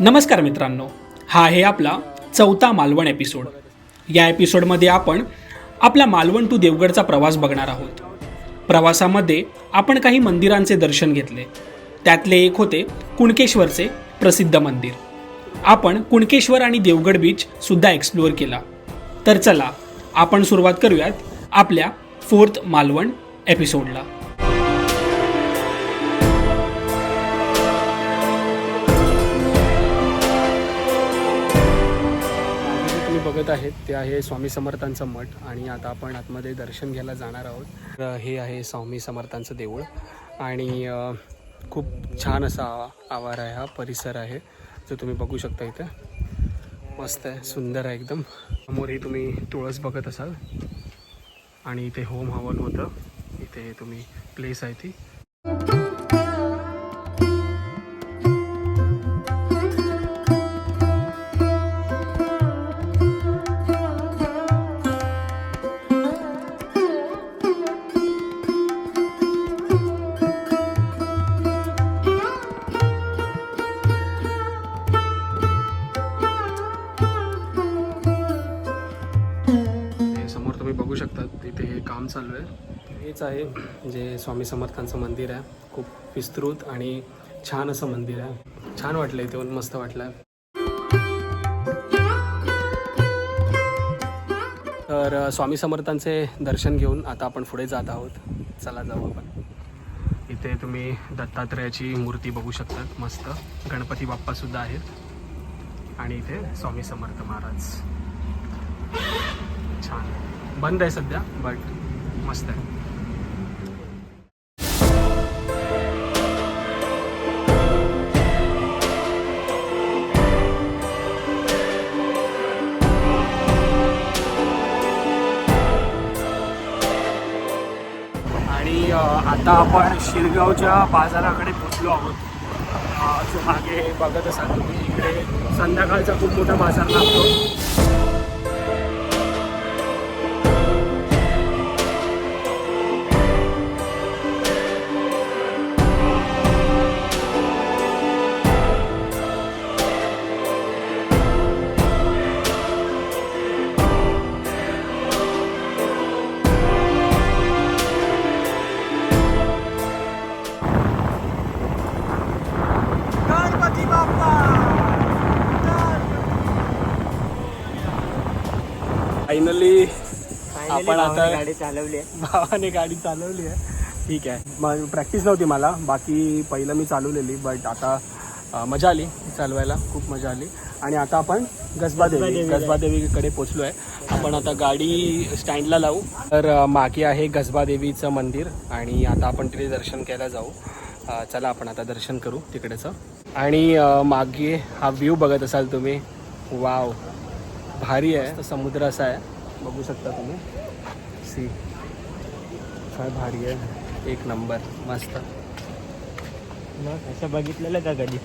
नमस्कार मित्रांनो. हा आहे आपला चौथा मालवण एपिसोड या एपिसोडमध्ये आपण आपला मालवण टू देवगडचा प्रवास बघणार आहोत. प्रवासामध्ये आपण काही मंदिरांचे दर्शन घेतले. त्यातले एक होते कुणकेश्वरचे प्रसिद्ध मंदिर. आपण कुणकेश्वर आणि देवगड बीच सुद्धा एक्सप्लोअर केला. तर चला आपण सुरुवात करूयात आपल्या फोर्थ मालवण एपिसोडला बघत आहेत ते आहे स्वामी समर्थांचं मठ आणि आता आपण आतमध्ये दर्शन घ्यायला जाणार आहोत. हे आहे स्वामी समर्थांचं देऊळ आणि खूप छान असा आवार आहे हा परिसर आहे जो तुम्ही बघू शकता इथे. मस्त आहे सुंदर आहे एकदम. समोरही तुम्ही तुळस बघत असाल आणि इथे होम हवन होतं. इथे तुम्ही प्लेस आहे ती. चालू आहे? हेच आहे जे स्वामी समर्थांचं मंदिर आहे. खूप विस्तृत आणि छान असं मंदिर आहे. छान वाटलं इथे मस्त वाटलं तर स्वामी समर्थांचे दर्शन घेऊन आता आपण पुढे जात आहोत. चला जाऊ आपण. इथे तुम्ही दत्तात्रयाची मूर्ती बघू शकतात. मस्त. गणपती बाप्पासुद्धा आहेत. आणि इथे स्वामी समर्थ महाराज. छान. बंद आहे सध्या बट मस्त आहे. आणि आता आपण शिरगावच्या बाजाराकडे पोचलो आहोत. मागे बघत असाल तुम्ही इकडे संध्याकाळचा खूप मोठा बाजार लागतो. आपण आता गाडी चालवली आहे. भावाने गाडी चालवली आहे. ठीक आहे. मग प्रॅक्टिस नव्हती मला. बाकी पहिलं मी चालवलेली बट आता मजा आली चालवायला. खूप मजा आली. आणि आता आपण गजबा देवी गजबा देवीकडे पोचलो आहे आपण आता गाडी स्टँडला लावू. तर मागे आहे गजबा देवीचं मंदिर आणि आता आपण तिथे दर्शन करायला जाऊ. चला आपण आता दर्शन करू तिकडेचं. आणि मागे हा व्ह्यू बघत असाल तुम्ही. वाव भारी आहे. समुद्र असा आहे. बघू शकता तुम्ही. सी। काय भारी आहे. एक नंबर मस्त. मग असं बघितलेलं का कधी?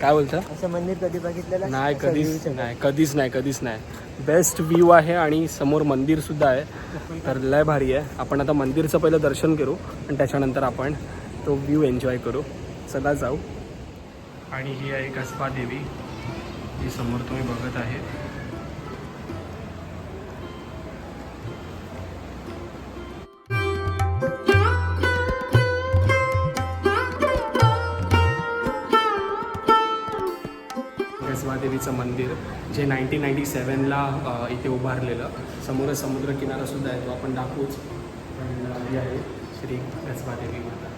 काय बोलतं? असं मंदिर कधी बघितलेलं? नाही असं कधीच नाही कधीच नाही कधीच नाही. बेस्ट व्ह्यू आहे आणि समोर मंदिर सुद्धा आहे. तर लय भारी आहे. आपण आता मंदिरचं पहिलं दर्शन करू आणि त्याच्यानंतर आपण तो व्ह्यू एन्जॉय करू. चला जाऊ. आणि ही आहे कसबा देवी. ही समोर तुम्ही बघत आहे. कसबा मंदिर जे नाईन्टीन नाईन्टी सेवनला इथे उभारलेलं. समोर समुद्र किनारा सुद्धा आहे तो आपण दाखवूच. ही आहे श्री गजबादेवी माता.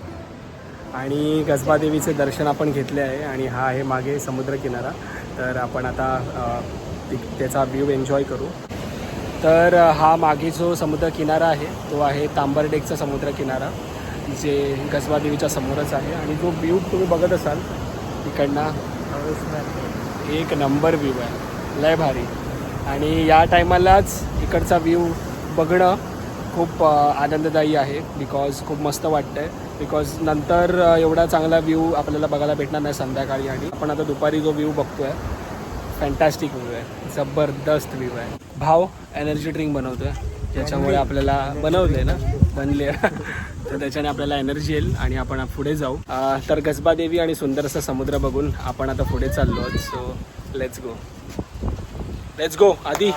आणि गजबादेवीचे दर्शन आपण घेतले आहे आणि हा आहे मागे समुद्र किनारा तर आपण आता त्याचा व्ह्यू एन्जॉय करू. तर हा मागे जो समुद्र किनारा आहे तो आहे तांबरडेकचा समुद्र किनारा जे गजबादेवीच्या समोरच आहे. आणि जो व्ह्यू तुम्ही बघत असाल तिकडनं एक नंबर व्ह्यू आहे. लय भारी. आणि या टायमालाच इकडचा व्ह्यू बघणं खूप आनंददायी आहे. बिकॉज खूप मस्त वाटतं आहे बिकॉज नंतर एवढा चांगला व्ह्यू आपल्याला बघायला भेटणार नाही संध्याकाळी आणि आपण आता दुपारी जो व्ह्यू बघतो आहे फॅन्टॅस्टिक व्ह्यू आहे. जबरदस्त व्ह्यू आहे. भाव एनर्जी ड्रिंक बनवतो आहे ज्याच्यामुळे आपल्याला बनवलं आहे ना? बनले. तर त्याच्याने आपल्याला एनर्जी येईल आणि आपण पुढे जाऊ. तर गजबा देवी आणि सुंदर असा समुद्र बघून आपण आता पुढे चाललो आहोत. So let's go let's go आधी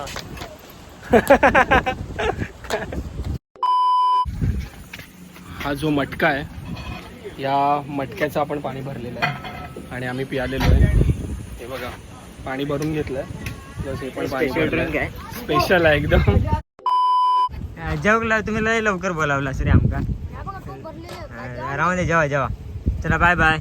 हा जो मटका आहे या मटक्याचं आपण पाणी भरलेलं आहे. आणि आम्ही पियालेलो आहे. हे बघा पाणी भरून घेतलं प्लस हे पण पाणी स्पेशल आहे एकदम. जेवला तुम्ही लय लवकर बोलावला सर आमका. राहू दे जेवा जेवा. चला बाय बाय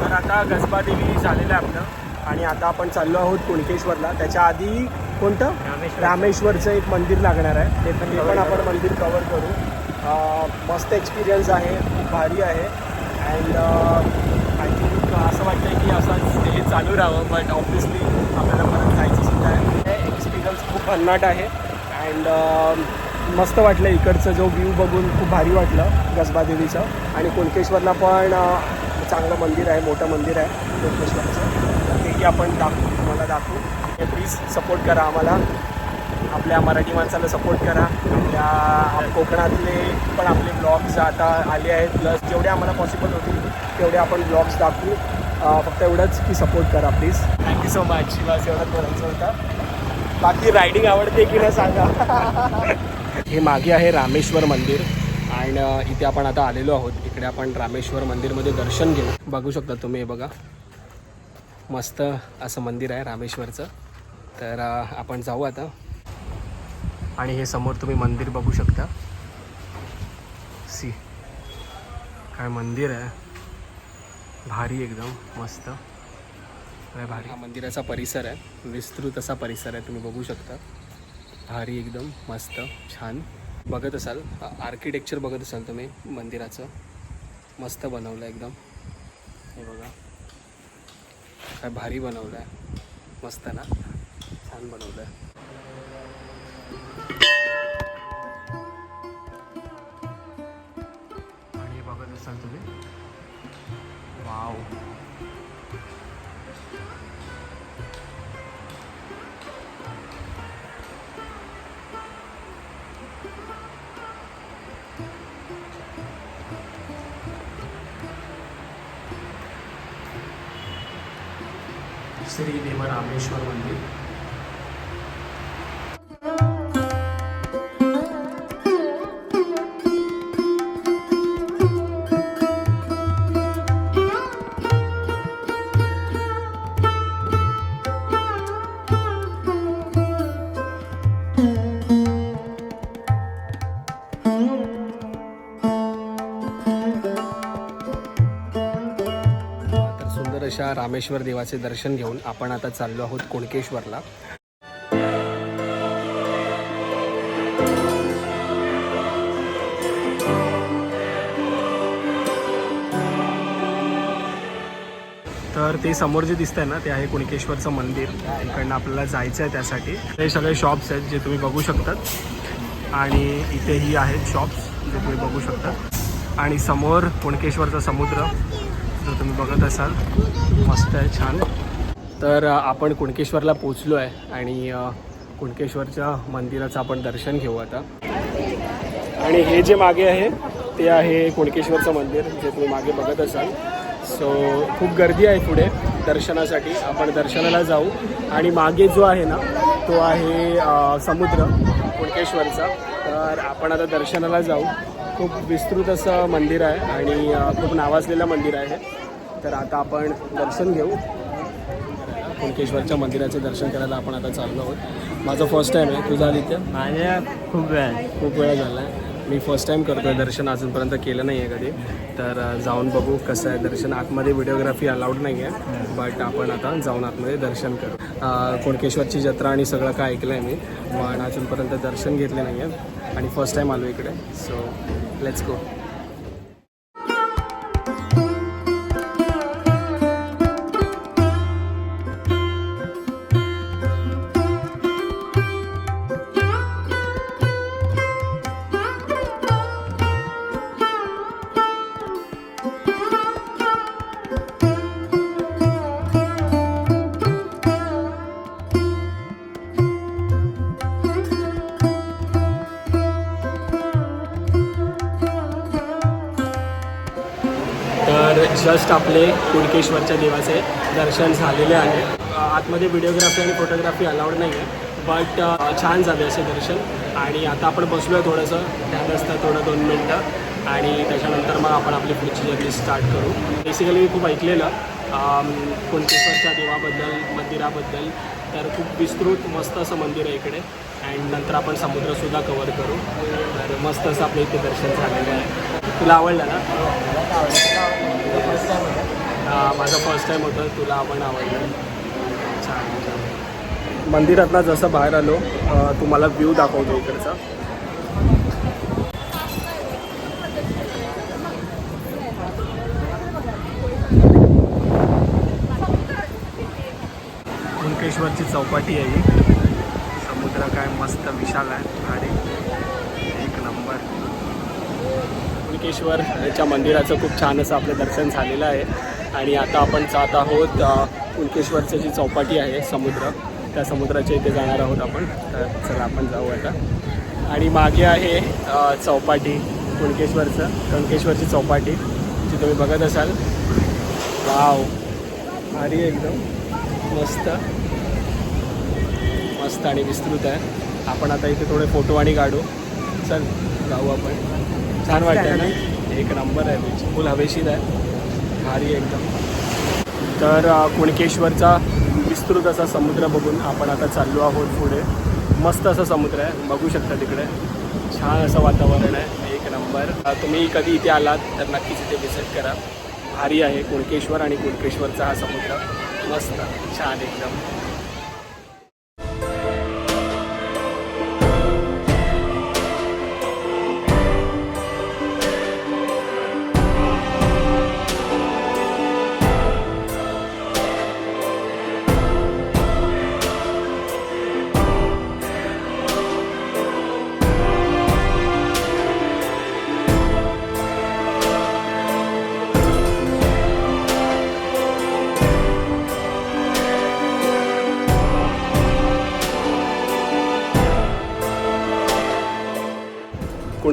तर आता गजबा देवी झालेलं आहे आपलं. आणि आता आपण चाललो आहोत कुणकेश्वरला. त्याच्या आधी कोणतं? रामेश्वर. रामेश्वरचं एक मंदिर लागणार आहे. ते पण पण आपण. मंदिर कवर करू. मस्त एक्सपिरियन्स आहे. खूप भारी आहे. अँड आय थिंक असं वाटतं की असं हे चालू राहावं बट ऑब्विसली आपल्याला परत जायचं सुद्धा आहे. एक्सपिरियन्स खूप भन्नाट आहे. अँड मस्त वाटलं इकडचं जो व्ह्यू बघून. खूप भारी वाटलं गजबा देवीचं. आणि कुणकेश्वरला पण चांगलं मंदिर आहे मोठं मंदिर आहे कुणकेश्वरचं. तेही आपण दाखवू तुम्हाला दाखवू. प्लीज सपोर्ट करा आम्हाला. आपल्या मराठी माणसाला सपोर्ट करा. आपल्या आप- कोकणातले पण आपले ब्लॉग्स आता आले आहेत. प्लस जेवढे आम्हाला पॉसिबल होतील तेवढे आपण ब्लॉग्स दाखवू. फक्त एवढंच की सपोर्ट करा please thank you so much शिवास एवढंच बोलायचं होतं. बाकी रायडिंग आवडते की नाही सांगा? हे मागे आहे रामेश्वर मंदिर. आणि अं, इथे आपण आता आलेलो आहोत. इकडे आपण रामेश्वर मंदिरमध्ये दर्शन घेऊ बघू शकता तुम्ही हे बघा. मस्त असं मंदिर आहे रामेश्वरचं. तर आपण जाऊ आता. आणि हे समोर तुम्ही मंदिर बघू शकता. सी. काय मंदिर आहे. भारी एकदम मस्त. काय भारी. हा मंदिराचा परिसर आहे. विस्तृत असा परिसर आहे तुम्ही बघू शकता. भारी एकदम मस्त छान. बघत असाल आर्किटेक्चर बघत असाल तुम्ही मंदिराचं. मस्त बनवलं एकदम. हे बघा. काय भारी बनवलं आहे मस्त ना? छान बनवलं आहे आणि बघत असाल तुम्ही? वाव. श्री देव रामेश्वर रामेश्वर देवाचे दर्शन घेऊन आपण आता चाललो आहोत कुणकेश्वरला. तर ते समोर जे दिसतंय ना ते आहे कुणकेश्वरचं मंदिर. इकडनं आपल्याला जायचं आहे त्यासाठी. हे सगळे शॉप्स आहेत जे तुम्ही बघू शकतात. आणि इथेही आहेत शॉप्स जे तुम्ही बघू शकतात. आणि समोर कुणकेश्वरचा समुद्र. जो तुम्ही बघत असाल. मस्त आहे छान. तर आपण कुणकेश्वरला पोचलो आहे आणि कुणकेश्वरच्या मंदिराचं आपण दर्शन घेऊ आता. आणि हे जे मागे आहे ते आहे कुणकेश्वरचं मंदिर जे तुम्ही मागे बघत असाल. सो खूप गर्दी आहे पुढे दर्शनासाठी. आपण दर्शनाला जाऊ. आणि मागे जो आहे ना तो आहे समुद्र कुणकेश्वरचा. तर आपण आता दर्शनाला जाऊ. खूप विस्तृत असं मंदिर आहे आणि खूप नावाजलेलं मंदिर आहे तर आता आपण दर्शन घेऊ. कुणकेश्वरच्या मंदिराचे दर्शन करायला आपण आता चाललो आहोत. माझं फर्स्ट टाईम आहे तुझा आदित्य? माझ्या खूप वेळ. खूप वेळा झाला आहे मी फर्स्ट टाईम करतो आहे दर्शन अजूनपर्यंत केलं नाही आहे कधी. तर जाऊन बघू कसं आहे दर्शन. आतमध्ये व्हिडिओग्राफी अलाउड नाही आहे बट आपण आता जाऊन आतमध्ये दर्शन करू. कोणकेश्वरची कुणकेश्वरची जत्रा आणि सगळं काय ऐकलं आहे मी पण अजूनपर्यंत दर्शन घेतले नाही आहे आणि फर्स्ट टाईम आलो इकडे सो लेट्स गो आपले कुणकेश्वरच्या देवाचे दर्शन झालेले आहे. आतमध्ये व्हिडिओग्राफी आणि फोटोग्राफी अलाउड नाही आहे बट छान झाले असे दर्शन. आणि आता आपण बसलो आहे थोडंसं ध्यान असतं थोडं दोन मिनटं. आणि त्याच्यानंतर मग आपण आपली पुढची जर्नी स्टार्ट करू. बेसिकली मी खूप ऐकलेलं कुणकेश्वरच्या देवाबद्दल मंदिराबद्दल. तर खूप विस्तृत मस्त असं मंदिर आहे इकडे. अँड नंतर आपण समुद्रसुद्धा कवर करू. तर मस्त असं आपल्या इथे दर्शन झालेलं आहे. तुला आवडलं ना? माझा माझं फर्स्ट टाईम होतं तुला आपण आवडलं. छान. छान मंदिरातनं जसं बाहेर आलो तुम्हाला व्ह्यू दाखवतो इकडचा. कुणकेश्वरची चौपाटी आहे समुद्र काय मस्त विशाल आहे. आणि एक नंबर कुणकेश्वरच्या मंदिराचं खूप छान असं आपलं दर्शन झालेलं आहे. आणि आता आपण जात आहोत कुणकेश्वरचं जी चौपाटी आहे समुद्र. त्या समुद्राच्या इथे जाणार आहोत आपण. तर चला आपण जाऊ आता. आणि मागे आहे चौपाटी कुणकेश्वरचं कणकेश्वरची चौपाटी. जी तुम्ही बघत असाल. वाव. भारी एकदम. मस्त. मस्त आणि विस्तृत आहे. आपण आता इथे थोडे फोटो आणि काढू. चल जाऊ आपण. छान वाटतं ना? एक नंबर आहे बीच फुल हवेशीर आहे. भारी आहे एकदम. तर कुणकेश्वरचा विस्तृत असा समुद्र बघून आपण आता चाललो आहोत पुढे. मस्त असा समुद्र आहे. बघू शकता तिकडे. छान असं वातावरण आहे. एक नंबर. तुम्ही कधी इथे आलात तर नक्कीच इथे विजिट करा. भारी आहे कुणकेश्वर आणि कुणकेश्वरचा हा समुद्र. मस्त. छान एकदम.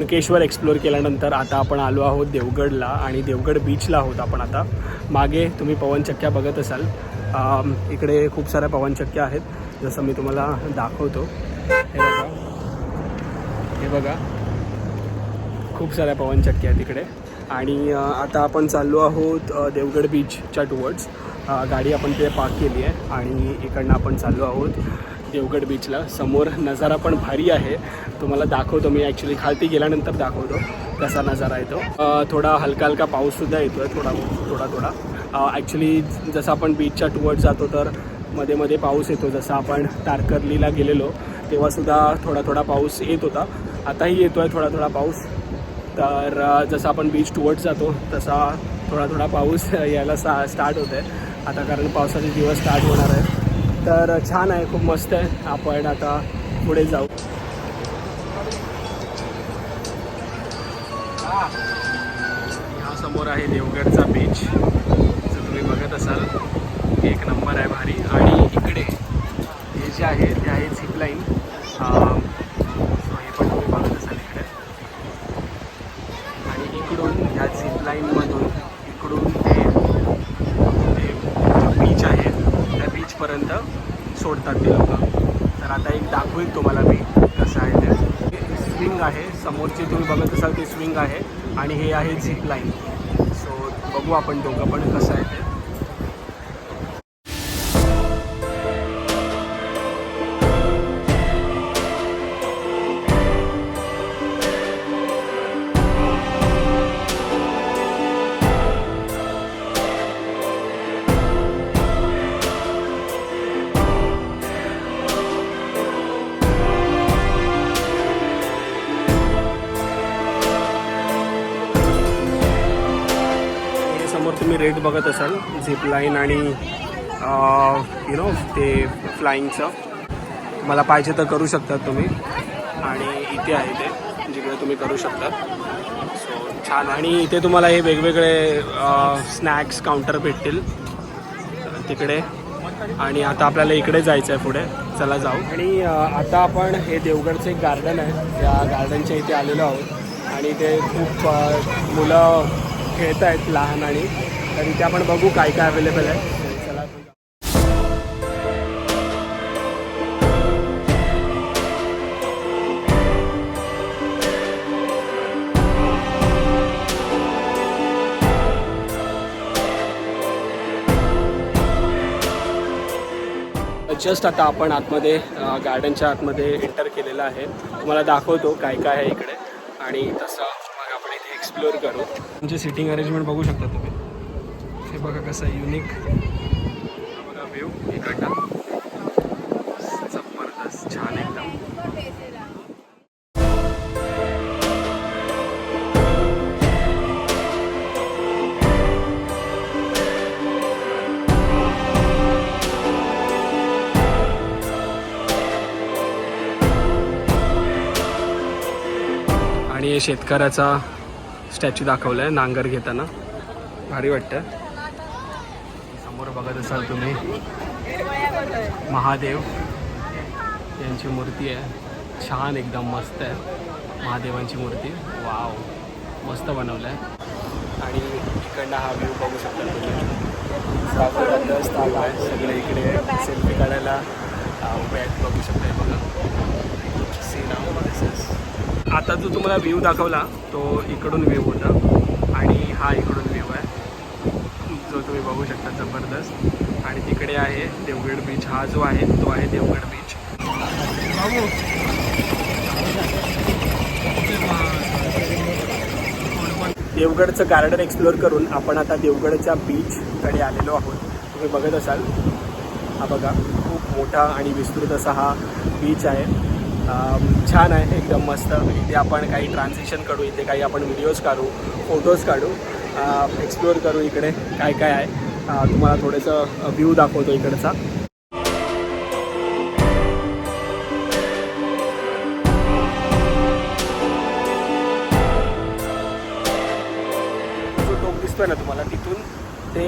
कुणकेश्वर एक्सप्लोर केल्यानंतर आता आपण आलो आहोत देवगडला आणि देवगड बीचला आहोत आपण आता. मागे तुम्ही पवनचक्क्या बघत असाल. इकडे खूप साऱ्या पवनचक्क्या आहेत. जसं मी तुम्हाला दाखवतो. हे बघा. हे बघा. खूप साऱ्या पवनचक्क्या आहेत इकडे. आणि आता आपण चाललो आहोत देवगड बीचच्या टुवर्ड्स गाडी आपण तिथे पार्क केली आहे. आणि इकडनं आपण चाललो आहोत. देवगड बीचला समोर नजारा पण भारी आहे. तुम्हाला दाखवतो मी ॲक्च्युली खालती गेल्यानंतर दाखवतो. कसा नजारा येतो थोडा हलका हलका पाऊससुद्धा येतो आहे थोडा थोडा थोडा. ॲक्च्युली जसं आपण बीचच्या टुवर्ड जातो तर मध्ये मध्ये पाऊस येतो. जसं आपण तारकर्लीला गेलेलो तेव्हासुद्धा थोडा थोडा पाऊस येत होता. आताही येतो आहे थोडा थोडा पाऊस. तर जसं आपण बीच टुवर्ड जातो तसा थोडा थोडा पाऊस यायला सा स्टार्ट होत आहे आता कारण पावसाचे दिवस स्टार्ट होणार आहे तर छान आहे खूप मस्त आहे. आपण आता पुढे जाऊ. ह्या समोर आहे देवगडचा बीच जर तुम्ही बघत असाल एक नंबर आहे भारी. आणि इकडे हे जे आहे ते आहे झिपलाईन हे पण तुम्ही बघत असाल इकडे. आणि इकडून ह्या झिपलाईनमध्ये इकडून ते ते बीच आहे त्या बीचपर्यंत सोडतात ते लोक. तर आता एक दाखवेल तुम्हाला मी कसं आहे ते. स्विंग आहे समोरचे तुम्ही बघत असाल ते स्विंग आहे आणि हे आहे झिप लाईन. सो बघू आपण दोघं पण कसं आहे ते. तुम्ही रेट बघत असाल झिप लाईन आणि यु नो ते फ्लाईंगचं मला पाहिजे तर करू शकतात तुम्ही. आणि इथे आहे ते जिकडे तुम्ही करू शकता सो छान. आणि इथे तुम्हाला हे वेगवेगळे स्नॅक्स काउंटर भेटतील. तिकडे. आणि आता आपल्याला इकडे जायचं आहे पुढे. चला जाऊ. आणि आता आपण हे देवगडचं एक गार्डन आहे. त्या गार्डनच्या इथे आलेलो आहोत. आणि ते खूप मुलं खेळत आहेत लहान आणि. तर इथे आपण बघू काय काय अवेलेबल आहे. चला. जस्ट आता आपण आतमध्ये गार्डनच्या आतमध्ये एंटर केलेलं आहे. तुम्हाला दाखवतो काय काय आहे इकडे. आणि तसं मग आपण इथे एक्सप्लोअर करू. म्हणजे सिटिंग अरेंजमेंट बघू शकता तुम्ही. हे बघा कसं युनिक बघा व्ह्यू इकडनं. जबरदस्त छान एकदम. आणि शेतकऱ्याचा स्टॅच्यू दाखवला आहे नांगर घेताना. भारी वाटतं. बघत असाल तुम्ही. महादेव. यांची मूर्ती आहे. छान एकदम मस्त आहे. महादेवांची मूर्ती. वाव. मस्त बनवलं आहे आणि इकडनं हा व्ह्यू बघू शकता तुम्ही. स्थान आहे. सगळे इकडे सेल्फी काढायला अ, उभे आहेत. बघू शकता बघा. आता जो तुम्हाला व्ह्यू दाखवला तो इकडून व्ह्यू होता. आणि हा इकडून व्ह्यू तुम्ही बघू शकता जबरदस्त. आणि तिकडे आहे देवगड बीच हा जो आहे तो आहे देवगड बीच देवगडचं गार्डन एक्सप्लोअर करून आपण आता देवगडच्या बीचकडे आलेलो आहोत. तुम्ही बघत असाल. हा बघा खूप मोठा आणि विस्तृत असा हा बीच आहे. छान आहे एकदम मस्त. इथे आपण काही ट्रान्झॅक्शन काढू इथे काही आपण व्हिडिओज काढू फोटोज काढू. एक्सप्लोअर करू इकडे काय काय आहे. तुम्हाला थोडंसं व्ह्यू दाखवतो इकडचा. जो टोक दिसतोय ना तुम्हाला तिथून ते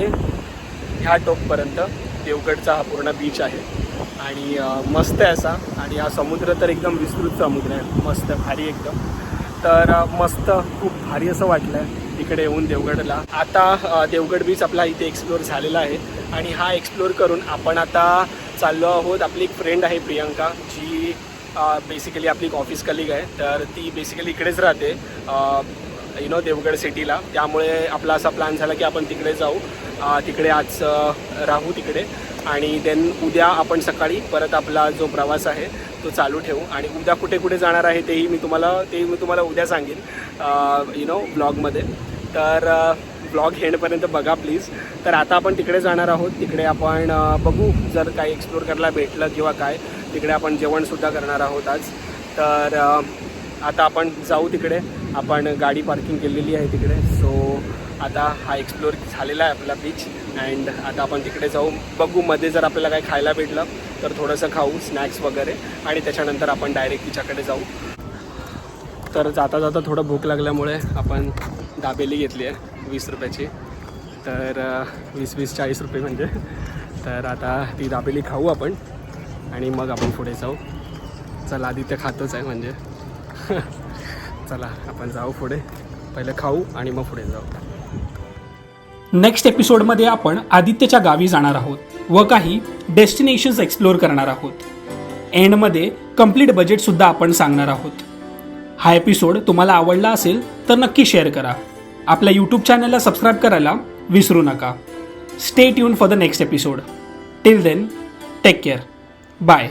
ह्या टोकपर्यंत देवगडचा हा पूर्ण बीच आहे. आणि मस्त आहे असा. आणि हा समुद्र तर एकदम विस्तृत समुद्र आहे. मस्त भारी एकदम. तर मस्त खूप भारी असं वाटलं आहे इकडे येऊन देवगडला. आता देवगड बीच आपला इथे एक्सप्लोअर झालेला आहे. आणि हा एक्सप्लोअर करून आपण आता चाललो आहोत आपली एक फ्रेंड आहे प्रियंका जी बेसिकली आपली एक ऑफिस कलिग आहे. तर ती बेसिकली इकडेच राहते यु नो देवगड सिटीला त्यामुळे आपला असा प्लॅन झाला की आपण तिकडे जाऊ. तिकडे आज राहू तिकडे. आणि देन उद्या आपण सकाळी परत आपला जो प्रवास आहे तो चालू ठेवू. आणि उद्या कुठे कुठे जाणार आहे तेही मी तुम्हाला ते मी तुम्हाला उद्या सांगेन यु नो ब्लॉगमध्ये तर ब्लॉग एंडपर्यंत बघा प्लीज तर आता आपण तिकडे जाणार आहोत. तिकडे आपण बघू जर काही एक्सप्लोर करायला भेटलं किंवा काय. तिकडे आपण जेवणसुद्धा करणार आहोत आज. तर आता आपण जाऊ तिकडे. आपण गाडी पार्किंग केलेली आहे तिकडे. सो आता हा एक्सप्लोर झालेला आहे आपला बीच अँड आता आपण तिकडे जाऊ. बघू मध्ये जर आपल्याला काही खायला भेटलं तर थोडंसं खाऊ स्नॅक्स वगैरे. आणि त्याच्यानंतर आपण डायरेक्ट तिच्याकडे जाऊ. तर जाता जाता थोडं भूक लागल्यामुळे आपण दाबेली घेतली आहे वीस रुपयाची. तर वीस वीस चाळीस रुपये म्हणजे. तर आता ती दाबेली खाऊ आपण आणि मग आपण पुढे जाऊ. चला आधी ते खातोच आहे म्हणजे. चला आपण जाऊ पुढे. पहिलं खाऊ आणि मग पुढे जाऊ. नेक्स्ट एपिसोडमध्ये आपण आदित्यच्या गावी जाणार आहोत व काही डेस्टिनेशन्स एक्सप्लोअर करणार आहोत. एंडमध्ये कंप्लीट बजेटसुद्धा आपण सांगणार आहोत. हा एपिसोड तुम्हाला आवडला असेल तर नक्की शेअर करा. आपल्या यूट्यूब चॅनलला सबस्क्राईब करायला विसरू नका. Stay tune for the next episode till then take care bye